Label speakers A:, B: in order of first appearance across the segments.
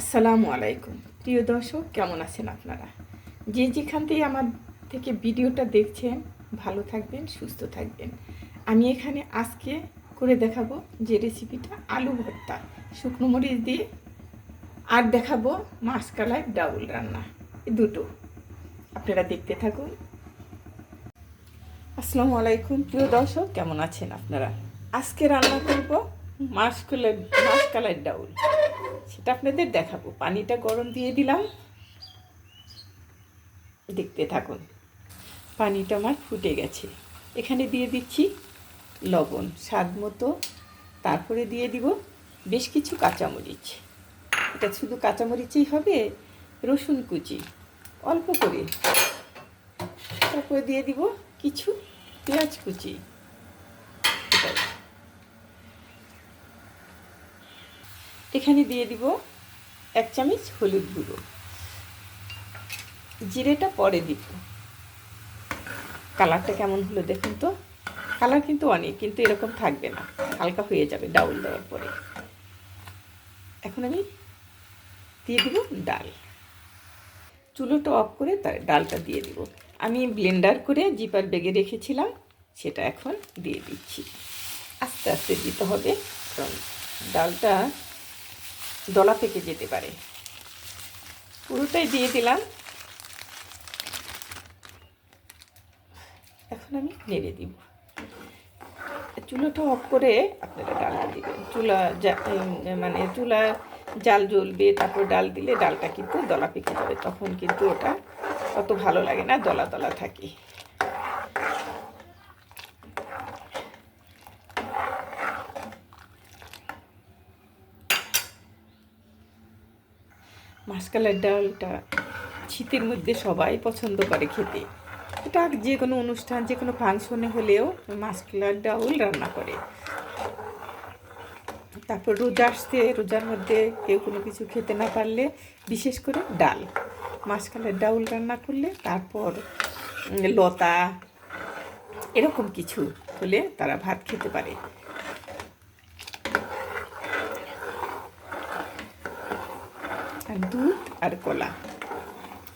A: আসসালামু আলাইকুম। প্রিয় দর্শক, কেমন আছেন আপনারা? যে যেখান থেকে আমার থেকে ভিডিওটা দেখছেন, ভালো থাকবেন, সুস্থ থাকবেন। আমি এখানে আজকে করে দেখাবো যে রেসিপিটা আলু ভর্তা। শুকনো মরিচ দিয়ে আর দেখাবো মাছকালাই ডাউল রান্না। এই দুটো। আপনারা দেখতে থাকুন। আসসালামু আলাইকুম। প্রিয় দর্শক, কেমন আছেন আপনারা? আজকে রান্না করব মাছকলাই মাছকালাই ডাউল। সেটা আপনাদের দেখাবো। পানিটা গরম দিয়ে দিলাম। দেখতে থাকুন, পানিটা আমার ফুটে গেছে। এখানে দিয়ে দিচ্ছি লবণ, স্বাদ মতো। তারপরে দিয়ে দিব বেশ কিছু কাঁচামরিচ। এটা শুধু কাঁচামরিচেই হবে, রসুন কুচি, অল্প করে। তারপরে দিয়ে দিব কিছু পেঁয়াজ কুচি। এখানে দিয়ে দিব এক চামচ হলুদ গুঁড়ো। জিরেটা পরে দিব। কালারটা কেমন হলো দেখুন তো। কালার কিন্তু অনেক, কিন্তু এরকম থাকবে না। হালকা হয়ে যাবে ডাউল দেওয়ার পরে। এখন আমি দিয়ে দিব ডাল। চুলোটা অফ করে তার ডালটা দিয়ে দিব। আমি ব্লেন্ডার করে জিপার বেগে রেখেছিলাম, সেটা এখন দিয়ে দিচ্ছি। আস্তে আস্তে দিতে হবে, কারণ ডালটা দলা পেকে যেতে পারে। পুরোটাই দিয়ে দিলাম। এখন আমি নেড়ে দিব। চুলোটা অফ করে আপনারা ডালটা দিবেন। চুলা মানে চুলা জাল জ্বলবে, তারপর ডাল দিলে ডালটা কিন্তু দলা পেকে যাবে। তখন কিন্তু ওটা অত ভালো লাগে না, দলা দলা থাকে। মাসকালের ডালটা শীতের মধ্যে সবাই পছন্দ করে খেতে। এটা যে কোনো অনুষ্ঠান, যে কোনো ফাংশনে হলেও মাসকালার ডাউল রান্না করে। তারপর রোজা আসতে রোজার মধ্যে কেউ কোনো কিছু খেতে না পারলে বিশেষ করে ডাল। মাসকালের ডাউল রান্না করলে তারপর লতা, এরকম কিছু হলে তারা ভাত খেতে পারে। আর দুধ আর কলা।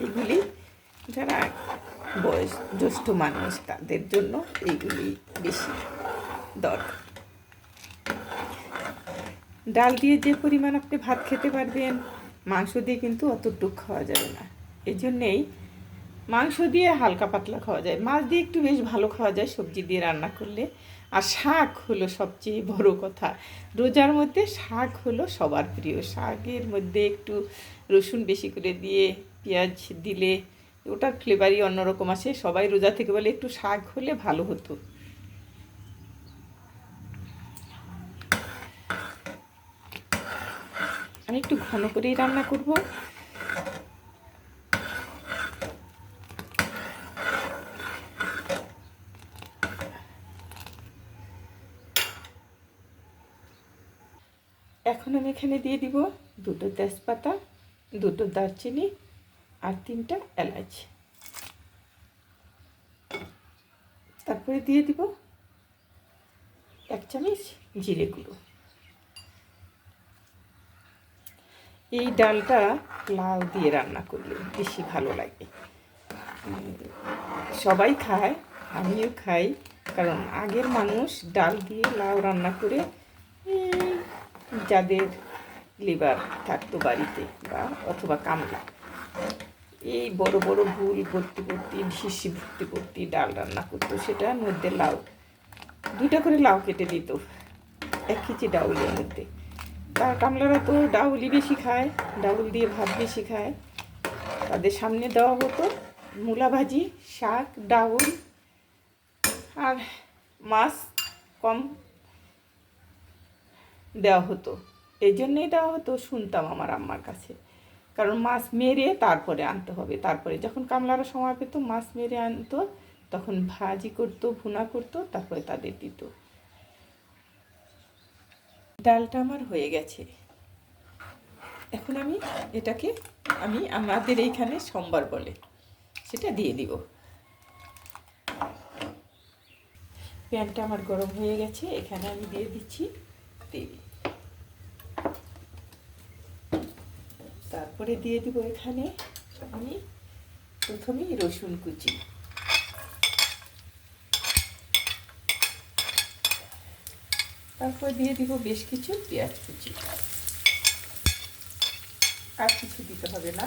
A: এগুলি যারা বয়স জ্যেষ্ঠ মানুষ, তাদের জন্য এইগুলি বেশি দরকার। ডাল দিয়ে যে পরিমাণ আপনি ভাত খেতে পারবেন, মাংস দিয়ে কিন্তু অতটুক খাওয়া যাবে না। এই জন্যেই মাংস দিয়ে হালকা পাতলা খাওয়া যায়। মাছ দিয়ে একটু বেশ ভালো খাওয়া যায়, সবজি দিয়ে রান্না করলে। আর শাক হলো সবচেয়ে বড় কথা। রোজার মধ্যে শাক হলো সবার প্রিয়। শাকের মধ্যে একটু রসুন বেশি করে দিয়ে পেঁয়াজ দিলে ওটার ফ্লেভারই অন্যরকম আসে। সবাই রোজা থেকে বলে একটু শাক হলে ভালো হতো। আমি একটু ঘন করেই রান্না করব। এখন আমি এখানে দিয়ে দিব দুটো তেজপাতা, দুটো দারচিনি আর তিনটা এলাচ তারপরে দিয়ে দিব এক চামচ জিরে গুঁড়ো। এই ডালটা লাউ দিয়ে রান্না করলে বেশি ভালো লাগে। সবাই খায়, আমিও খাই, কারণ আগের মানুষ ডাল দিয়ে লাউ রান্না করে যাদের লিভার থাকতো বাড়িতে বা অথবা কামলা এই বড় বড় ভুল ভর্তি ভর্তি ঢিসি ভর্তি ভর্তি, ডাল রান্না করতো সেটার মধ্যে লাউ। দুইটা করে লাউ কেটে দিত, এক কেজি ডাউলের মধ্যে। তার কামলারা তো ডাউলি বেশি খায়, ডাউল দিয়ে ভাত বেশি খায়। তাদের সামনে দেওয়া হতো মূলা ভাজি, শাক, ডাউল, আর মাছ কম দেওয়া হতো। এই জন্যেই দেওয়া হতো, শুনতাম আমার আম্মার কাছে। কারণ মাছ মেরে তারপরে আনতে হবে। তারপরে যখন কামলারা সময় পেত, মাছ মেরে আনতো, তখন ভাজি করতো, ভুনা করতো, তারপরে তাদের দিত। ডালটা আমার হয়ে গেছে। এখন আমি এটাকে, আমি আমাদের এইখানে সোমবার বলে, সেটা দিয়ে দিব। প্যানটা আমার গরম হয়ে গেছে, এখানে আমি দিয়ে দিচ্ছি তেল। তারপরে দিয়ে দিব এখানে আমি প্রথমেই রসুন কুচি। তারপর দিয়ে দিব বেশ কিছু পেঁয়াজ কুচি। আর কিছু দিতে হবে না।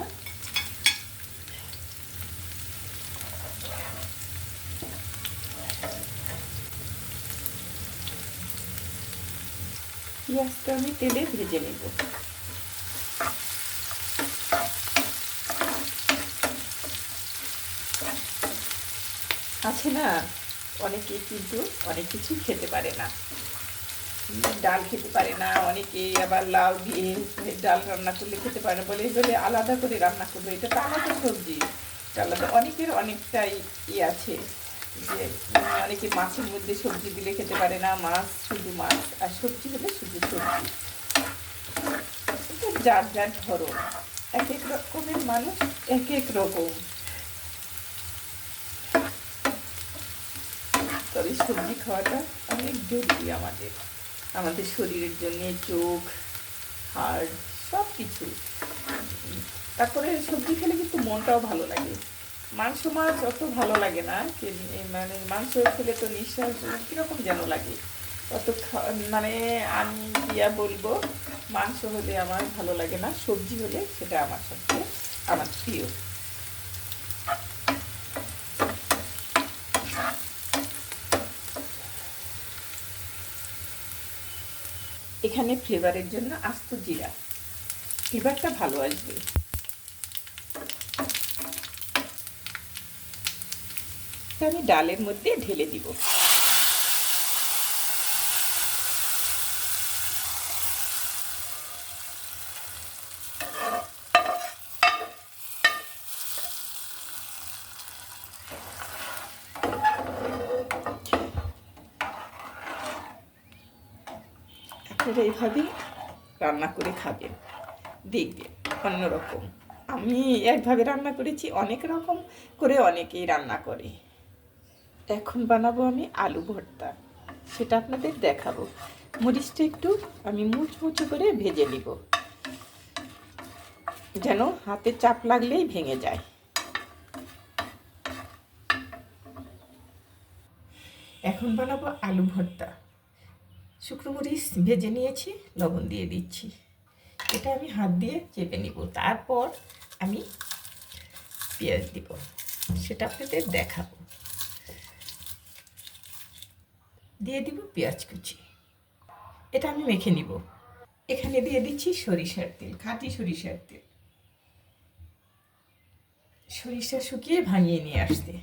A: পেঁয়াজটা আমি তেলে ভেজে নেব। আছে না, অনেকে কিন্তু অনেক কিছু খেতে পারে না। ডাল খেতে পারে না, অনেকে আবার লাউ দিয়ে ডাল রান্না করলে খেতে পারে বলে বলে আলাদা করে রান্না করবে এটা তো আলাদা সবজি। আলাদা, অনেকের অনেকটাই ই আছে যে, অনেকে মাছের মধ্যে সবজি দিলে খেতে পারে না, মাছ শুধু মাছ আর সবজি হলে শুধু সবজি। যার যার ধরন। এক এক রকমের মানুষ এক এক রকম। তবে সবজি খাওয়াটা অনেক জরুরি আমাদের। আমাদের শরীরের জন্য, চোখ, হাড় সব কিছু তারপরে সবজি খেলে কিন্তু মনটাও ভালো লাগে। মাংস মাছ অত ভালো লাগে না মানে মাংস খেলে তো নিঃশ্বাস কীরকম যেন লাগে। অত মানে আমি ইয়া বলব, মাংস হলে আমার ভালো লাগে না, সবজি হলে সেটা আমার সবচেয়ে, আমার প্রিয়। এখানে ফ্লেভারের জন্য আস্ত জিরা। ফ্লেভারটা ভালো আসবে। আমি ডালের মধ্যে ঢেলে দিব। আপনারা এইভাবেই রান্না করে খাবেন, দেখবেন অন্যরকম। আমি একভাবে রান্না করেছি, অনেক রকম করে অনেকেই রান্না করে। এখন বানাবো আমি আলু ভর্তা, সেটা আপনাদের দেখাবো। মরিচটা একটু আমি মুচমুচে করে ভেজে নিব, যেন হাতে চাপ লাগলেই ভেঙে যায়। এখন বানাবো আলু ভর্তা। শুকনো মরিচ ভেজে নিয়েছি, লবণ দিয়ে দিচ্ছি। এটা আমি হাত দিয়ে চেপে নিব। তারপর আমি পেঁয়াজ দিব। সেটা আপনাদের দেখাবো। দিয়ে দিব পেঁয়াজ কুচি। এটা আমি মেখে নিব। এখানে দিয়ে দিচ্ছি সরিষার তেল, খাঁটি সরিষার তেল। সরিষা শুকিয়ে ভাঙিয়ে নিয়ে আসতে।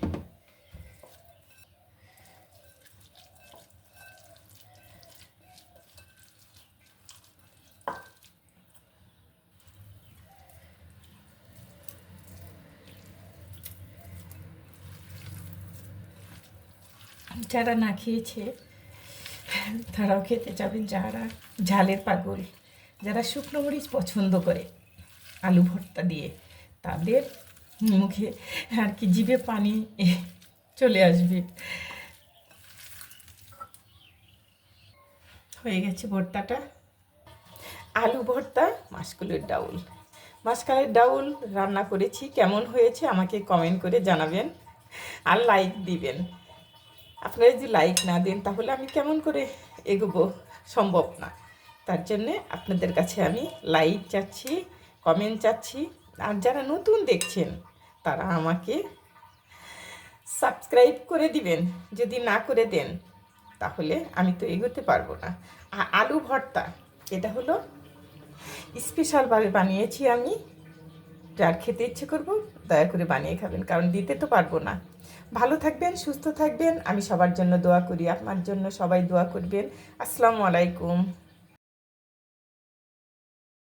A: যারা না খেয়েছে, তারাও খেতে যাবেন। যারা ঝালের পাগল, যারা শুকনো মরিচ পছন্দ করে আলু ভর্তা দিয়ে, তাদের মুখে আর কি জিভে পানি চলে আসবে। হয়ে গেছে ভর্তাটা। আলু ভর্তা, মাসকুলের ডাউল। মাসকালের ডাউল রান্না করেছি। কেমন হয়েছে আমাকে কমেন্ট করে জানাবেন আর লাইক দিবেন। আপনারা যদি লাইক না দেন, তাহলে আমি কেমন করে এগোবো? সম্ভব না। তার জন্যে আপনাদের কাছে আমি লাইক চাচ্ছি কমেন্ট চাচ্ছি, আর যারা নতুন দেখছেন, তারা আমাকে সাবস্ক্রাইব করে দিবেন। যদি না করে দেন, তাহলে আমি তো এগোতে পারব না। আর আলু ভর্তা, এটা হলো স্পেশালভাবে বানিয়েছি আমি। যার খেতে ইচ্ছে করব, দয়া করে বানিয়ে খাবেন, কারণ দিতে তো পারব না। ভালো থাকবেন, সুস্থ থাকবেন। আমি সবার জন্য দোয়া করি, আপনার জন্য সবাই দোয়া করবেন। আসসালামু আলাইকুম।